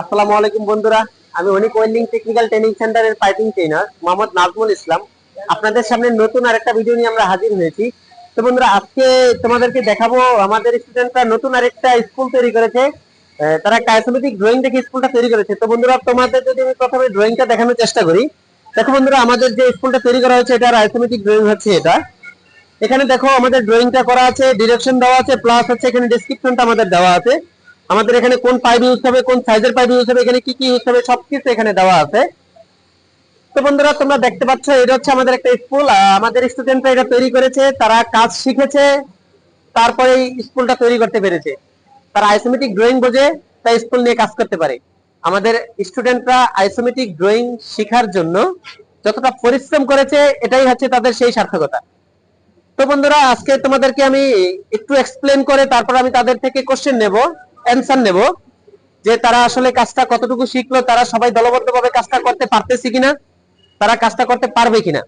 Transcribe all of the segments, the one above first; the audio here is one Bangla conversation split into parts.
আসসালামু আলাইকুম বন্ধুরা। আমি অনিক ওয়েল্ডিং টেকনিক্যাল ট্রেনিং সেন্টারের পাইপিং ট্রেনার মোহাম্মদ নাজমুল ইসলাম। আপনাদের সামনে নতুন আরেকটা ভিডিও নিয়ে আমরা হাজির হয়েছি। তো বন্ধুরা, আজকে তোমাদেরকে দেখাবো আমাদের স্টুডেন্টরা নতুন আরেকটা স্কুল তৈরি করেছে। তারা ড্রয়িং দেখে স্কুলটা তৈরি করেছে। তো বন্ধুরা, তোমাদের যদি আমি প্রথমে ড্রয়িংটা দেখানোর চেষ্টা করি। দেখো বন্ধুরা, আমাদের যে স্কুলটা তৈরি করা হয়েছে, এটার আইসোমেটিক ড্রয়িং হচ্ছে এটা। এখানে দেখো আমাদের ড্রয়িংটা করা আছে ডিরেকশন দেওয়া আছে প্লাস হচ্ছে এখানে ডেসক্রিপশনটা আমাদের দেওয়া আছে। আমাদের এখানে কোন পাইপ ইউজ হবে, কোন সাইজের পাইপ ইউজ হবে, এখানে কি কি ইউজ হবে, সবকিছু এখানে দেওয়া আছে। তো বন্ধুরা, তোমরা দেখতে পাচ্ছ, এটা হচ্ছে আমাদের একটা স্কুল আমাদের স্টুডেন্টরা এটা তৈরি করেছে, তারা কাজ শিখেছে, তারপরে স্কুলটা তৈরি করতে পেরেছে। তারা আইসোমেটিক ড্রয়িং বোঝে, তাই স্কুল নিয়ে কাজ করতে পারে। আমাদের স্টুডেন্টরা আইসোমেটিক ড্রয়িং শেখার জন্য যতটা পরিশ্রম করেছে, এটাই হচ্ছে তাদের সেই সার্থকতা। তো বন্ধুরা, আজকে তোমাদেরকে আমি একটু এক্সপ্লেন করে, তারপর আমি তাদের থেকে কোশ্চেন নেব। অ্যান্সার নেব যে তারা আসলে কাজটা কতটুকু শিখলো, তারা সবাই দলবদ্ধভাবে কাজটা করতে পারতেছে কিনা, তারা কাজটা করতে পারবে কিনা।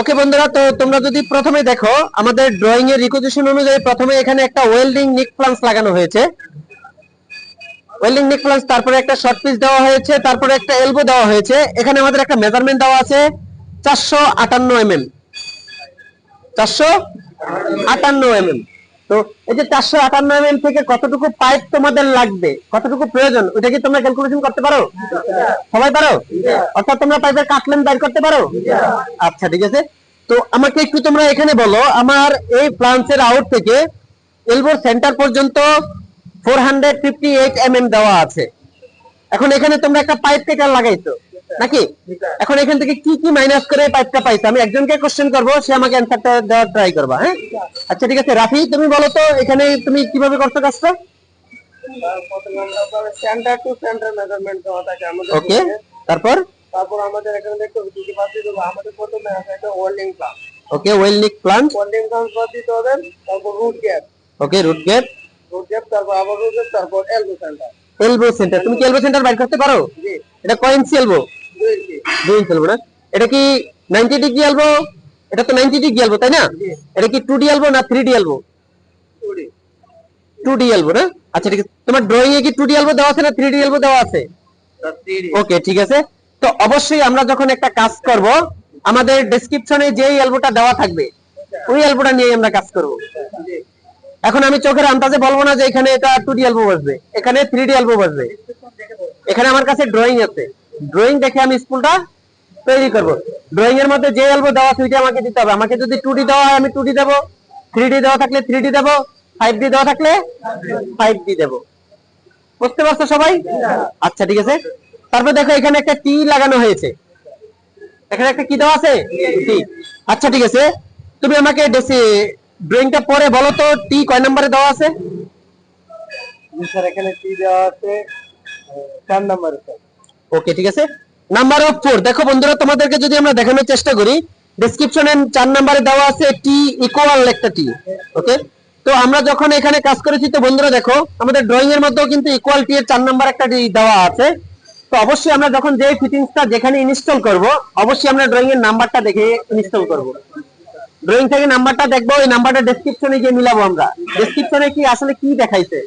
ওকে বন্ধুরা, তো তোমরা যদি প্রথমে দেখো, আমাদের ড্রয়িং এর রিকোজিশন অনুযায়ী প্রথমে এখানে একটা ওয়েল্ডিং নিক প্লান্স লাগানো হয়েছে। ওয়েল্ডিং নিক প্লান্স তারপরে একটা শর্ট পিস দেওয়া হয়েছে, তারপরে একটা এলবো দেওয়া হয়েছে। এখানে আমাদের একটা মেজারমেন্ট দেওয়া আছে, চারশো আটান্ন এমএম। চারশো আটান্ন এমএম। তো এই যে চারশো আটান্ন এমএম থেকে কতটুকু পাইপ তোমাদের লাগবে? কতটুকু প্রয়োজন? ওটা কি তোমরা ক্যালকুলেশন করতে পারো? সবাই পারো? অর্থাৎ তোমরা পাইপের কাটলেন বাইর করতে পারো? আচ্ছা ঠিক আছে। তো আমাকে একটু তোমরা এখানে বলো, আমার এই প্লান্সের আউট থেকে এলবোর সেন্টার পর্যন্ত four hundred fifty eight M দেওয়া আছে। এখন এখানে তোমরা একটা পাইপ কেটার লাগাইছো। নাকি? এখন এখান থেকে কি কি মাইনাস করে পাইপটা পাইছো? আমি একজনকে কোশ্চেন করব সে আমাকে অ্যান্সারটা দেওয়ার ট্রাই করবা হ্যাঁ? আচ্ছা ঠিক আছে। রাফি তুমি বলো তো এখানে তুমি কীভাবে করছ কাজটা? সেন্টার টু সেন্টার মেজারমেন্ট দেওয়া থাকে আমাদের ওকে তারপর? তারপর আমাদের এখানে দেখতে হবে দিদি পাচ্ছি দেবো আমাদের প্রথমে আছে একটা ওয়েল্ডিং প্লাস ওকে ওয়েলনিক প্লান্ট ওয়েল্ডিং প্লাস বাদ দিতে হবে তারপর root gap okay root gate root gap তারপর আবার রুট গ্যাপ তারপর এলবো সেন্টার এলবো সেন্টার তুমি কি এলবো সেন্টার বাইর করতে পারো? জি। এটা কয় ইঞ্চি এলবো দুই ইঞ্চি দুই না। এটা কি নাইনটি ডিগ্রি এলবো এটা তো নাইনটি ডিগ্রি এলবো তাই না? এটা কি টু ডি এলবো না থ্রি ডি কুড়ি টু ডি এলবো না? আচ্ছা ঠিক আছে। তোমার ড্রয়িং এ কি টু ডি এলবো দেওয়া আছে না থ্রি ডি এলবো দেওয়া আছে? ওকে ঠিক আছে। তো অবশ্যই আমরা যখন একটা কাজ করব আমাদের ডেসক্রিপশনে যেই এলবোটা দেওয়া থাকবে ওই এলবোটা নিয়ে আমরা কাজ করব। এখন আমি চোখের আন্দাজে বলব না যে এখানে এটা টু ডি এলবো বসবে এখানে থ্রি ডি এলবো বসবে। এখানে আমার কাছে ড্রয়িং আছে। ড্রয়িং দেখে আমি স্কুলটা তৈরি করব। ড্রয়িং এর মধ্যে যে এলবো দেওয়া আছে আমাকে দিতে হবে। আমাকে যদি টু দেওয়া হয়, আমি টু দেবো। থ্রি দেওয়া থাকলে থ্রি দেবো। ফাইভ দেওয়া থাকলে ফাইভ দেবো। বুঝতে পারছ সবাই? আচ্ছা ঠিক আছে। তারপর দেখো, এখানে একটা টি লাগানো হয়েছে। এখানে একটা কি দেওয়া আছে? টি আচ্ছা ঠিক আছে। তুমি আমাকে ড্রয়িংটা পরে বলো তো টি কয় নম্বরে দেওয়া আছে? স্যার, এখানে টি দেওয়া আছে চার নাম্বার, স্যার। ওকে ঠিক আছে? নাম্বার অফ ফোর দেখো বন্ধুরা, তোমাদেরকে যদি আমরা দেখানোর চেষ্টা করি ডেসক্রিপশনে চার নাম্বারে দেওয়া আছে টি ইকুয়াল একটা টি ওকে তো আমরা যখন এখানে কাজ করেছি, তো বন্ধুরা দেখো, আমাদের ড্রয়িং এর মধ্যেও কিন্তু ইকুয়াল টি এর চার নাম্বার একটা টি দেওয়া আছে। তো অবশ্যই আমরা যখন যে ফিটিংসটা যেখানে ইনস্টল করব, অবশ্যই আমরা ড্রয়িং এর নাম্বারটা দেখে ইনস্টল করব। ড্রয়িং থেকে নাম্বারটা দেখব, ওই নাম্বারটা ডেসক্রিপশনে গিয়ে মিলাবো আমরা। ডেসক্রিপশনে কি, আসলে কি দেখাইছে?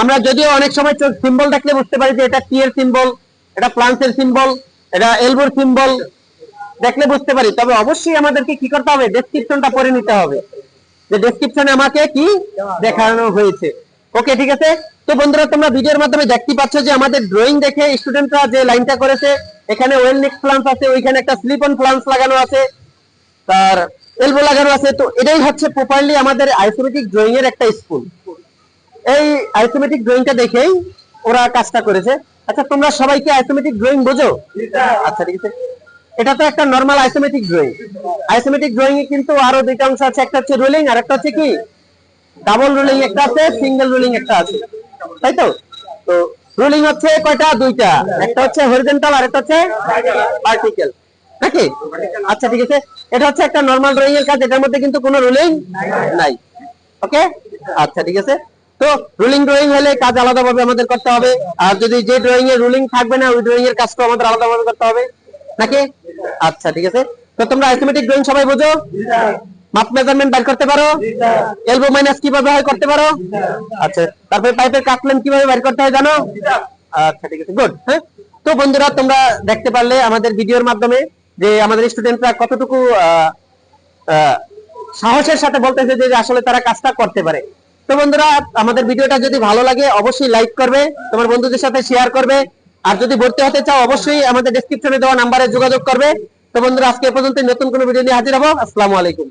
আমরা যদিও অনেক সময় সিম্বল দেখলে বুঝতে পারি যে এটা টি এর সিম্বল এটা প্লান্সের সিম্বল এটা এলবোর সিম্বল দেখলে বুঝতে পারি, তবে অবশ্যই আমাদেরকে কি করতে হবে? ডেসক্রিপশনটা পড়ে নিতে হবে। যে ডেসক্রিপশনে আমাকে কি দেখানো হয়েছে। ওকে ঠিক আছে? তো বন্ধুরা, তোমরা ভিডিওর মাধ্যমে দেখতে পাচ্ছ যে আমাদের ড্রয়িং দেখে স্টুডেন্টরা যে লাইনটা করেছে, এখানে ওয়েলনিক প্লান্স আছে, ওইখানে একটা স্লিপ অন প্লান্স লাগানো আছে, তার এলবো লাগানো আছে। তো এটাই হচ্ছে প্রপারলি আমাদের আইসোমেটিক ড্রয়িং এর একটা স্কুল এই আইসোমেটিক ড্রয়িংটা দেখেই ওরা কাজটা করেছে। আচ্ছা তোমরা সবাই কি আইসোমেটিক ড্রয়িং বোঝো? আচ্ছা ঠিক আছে। এটা তো একটা normal isometric drawing isometric drawing এ কিন্তু আরও দুইটা অংশ আছে, একটা হচ্ছে রোলিং আর একটা হচ্ছে কি? ডাবল রোলিং একটা আছে সিঙ্গেল রোলিং একটা আছে। তাই তো? তো রোলিং হচ্ছে কয়টা? দুইটা। একটা হচ্ছে হরিজেন্টাল আর একটা হচ্ছে ভার্টিক্যাল নাকি? আচ্ছা ঠিক আছে। এটা হচ্ছে একটা নর্মাল ড্রয়িং এর কাজ, এটার মধ্যে কিন্তু কোনো রোলিং নাই। ওকে আচ্ছা ঠিক আছে। তো রুলিং ড্রয়িং হলে কাজ আলাদাভাবে আমাদের করতে হবে। আর যদি যে ড্রয়িং এর রুলিং থাকবে না, ওই ড্রয়িং এর কাজটা আমাদের আলাদাভাবে করতে হবে। নাকি? আচ্ছা ঠিক আছে। তো তোমরা আইসোমেটিক ড্রয়িং সবাই বোঝো? মাপ মেজারমেন্ট বের করতে পারো? এলবো মাইনাস কীভাবে হয় করতে পারো? আচ্ছা তারপরে পাইপের কাটলেন কীভাবে বের করতে হয় জানো? আচ্ছা ঠিক আছে গুড হ্যাঁ? তো বন্ধুরা, তোমরা দেখতে পারলে আমাদের ভিডিওর মাধ্যমে যে আমাদের স্টুডেন্টরা কতটুকু সাহসের সাথে বলতেছে যে আসলে তারা কাজটা করতে পারে। তো বন্ধুরা, আমাদের ভিডিওটা যদি ভালো লাগে, অবশ্যই লাইক করবে, তোমার বন্ধুদের সাথে শেয়ার করবে। আর যদি ভর্তি হতে চাও, অবশ্যই আমাদের ডেসক্রিপশনে দেওয়া নাম্বারে যোগাযোগ করবে। তো বন্ধুরা, আজকে পর্যন্ত নতুন কোনো ভিডিও নিয়ে হাজির হব। আসসালামু আলাইকুম।